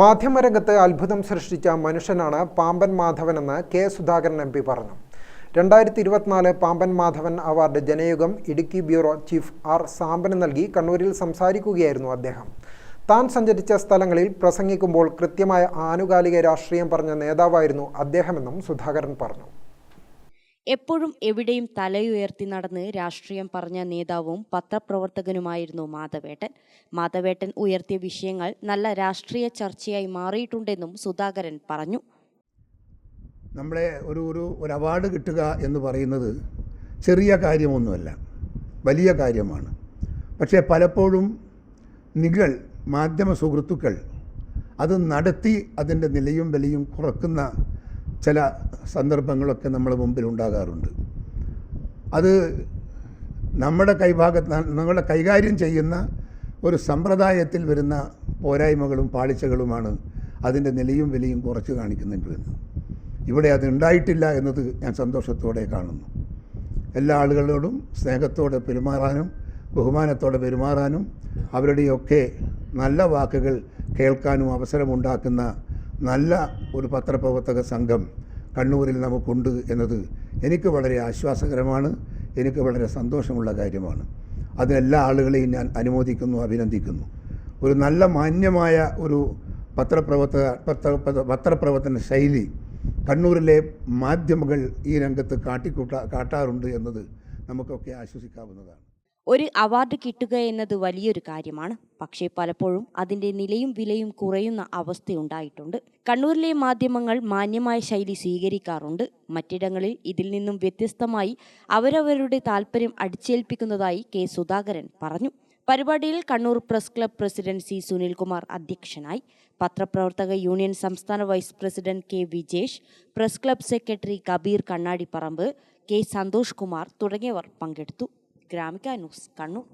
മാധ്യമരംഗത്ത് അത്ഭുതം സൃഷ്ടിച്ച മനുഷ്യനാണ് പാമ്പൻ മാധവനെന്ന് കെ സുധാകരൻ എം പി പറഞ്ഞു. രണ്ടായിരത്തി ഇരുപത്തിനാല് Pamban Madhavan award Janayugom Idukki bureau chief R സാമ്പന് നൽകി കണ്ണൂരിൽ സംസാരിക്കുകയായിരുന്നു അദ്ദേഹം. താൻ സഞ്ചരിച്ച സ്ഥലങ്ങളിൽ പ്രസംഗിക്കുമ്പോൾ കൃത്യമായ ആനുകാലിക രാഷ്ട്രീയം പറഞ്ഞ നേതാവായിരുന്നു അദ്ദേഹമെന്നും സുധാകരൻ പറഞ്ഞു. എപ്പോഴും എവിടെയും തലയുയർത്തി നടന്ന് രാഷ്ട്രീയം പറഞ്ഞ നേതാവും പത്രപ്രവർത്തകനുമായിരുന്നു മാധവേട്ടൻ. മാധവേട്ടൻ ഉയർത്തിയ വിഷയങ്ങൾ നല്ല രാഷ്ട്രീയ ചർച്ചയായി മാറിയിട്ടുണ്ടെന്നും സുധാകരൻ പറഞ്ഞു. നമ്മളെ ഒരു ഒരു ഒരു അവാർഡ് കിട്ടുക എന്ന് പറയുന്നത് ചെറിയ കാര്യമൊന്നുമല്ല. വലിയ കാര്യമാണ്. പക്ഷേ പലപ്പോഴും നിങ്ങൾ മാധ്യമ സുഹൃത്തുക്കൾ അത് നടത്തി അതിന്റെ നിലയും വിലയും കുറക്കുന്ന ചില സന്ദർഭങ്ങളൊക്കെ നമ്മുടെ മുമ്പിൽ ഉണ്ടാകാറുണ്ട്. അത് നമ്മുടെ കൈഭാഗത്ത് നമ്മളെ കൈകാര്യം ചെയ്യുന്ന ഒരു സമ്പ്രദായത്തിൽ വരുന്ന പോരായ്മകളും പാളിച്ചകളുമാണ് അതിന്റെ നിലയും വിലയും കുറച്ച് കാണിക്കുന്നുണ്ട് എന്ന്. ഇവിടെ അത് ഉണ്ടായിട്ടില്ല എന്നത് ഞാൻ സന്തോഷത്തോടെ കാണുന്നു. എല്ലാ ആളുകളോടും സ്നേഹത്തോടെ പെരുമാറാനും ബഹുമാനത്തോടെ പെരുമാറാനും അവരുടെയൊക്കെ നല്ല വാക്കുകൾ കേൾക്കാനും അവസരമുണ്ടാക്കുന്ന നല്ല ഒരു പത്രപ്രവർത്തക സംഘം കണ്ണൂരിൽ നമുക്കുണ്ട് എന്നത് എനിക്ക് വളരെ ആശ്വാസകരമാണ് എനിക്ക് വളരെ സന്തോഷമുള്ള കാര്യമാണ്. അതിനെല്ലാ ആളുകളെയും ഞാൻ അനുമോദിക്കുന്നു അഭിനന്ദിക്കുന്നു. ഒരു നല്ല മാന്യമായ ഒരു പത്രപ്രവർത്തക പത്ര പത്ര- പത്രപ്രവർത്തന ശൈലി കണ്ണൂരിലെ മാധ്യമങ്ങൾ ഈ രംഗത്ത് കാട്ടിക്കൂട്ട കാട്ടാറുണ്ട് എന്നത് നമുക്കൊക്കെ ആശ്വസിക്കാവുന്നതാണ്. ഒരു അവാർഡ് കിട്ടുക എന്നത് വലിയൊരു കാര്യമാണ്. പക്ഷേ പലപ്പോഴും അതിന്റെ നിലയും വിലയും കുറയുന്ന അവസ്ഥയുണ്ടായിട്ടുണ്ട് കണ്ണൂരിലെ മാധ്യമങ്ങൾ മാന്യമായ ശൈലി സ്വീകരിക്കാറുണ്ട്. മറ്റിടങ്ങളിൽ ഇതിൽ നിന്നും വ്യത്യസ്തമായി അവരവരുടെ താല്പര്യം അടിച്ചേൽപ്പിക്കുന്നതായി കെ സുധാകരൻ പറഞ്ഞു. പരിപാടിയിൽ Kannur press club president C Sunilkumar അധ്യക്ഷനായി. പത്രപ്രവർത്തക യൂണിയൻ സംസ്ഥാന vice president K Vijesh press club secretary Kabeer Kannadiparamba K Santhosh Kumar തുടങ്ങിയവർ പങ്കെടുത്തു. ഗ്രാമിക ന്യൂസ്. കണ്ണൂർ.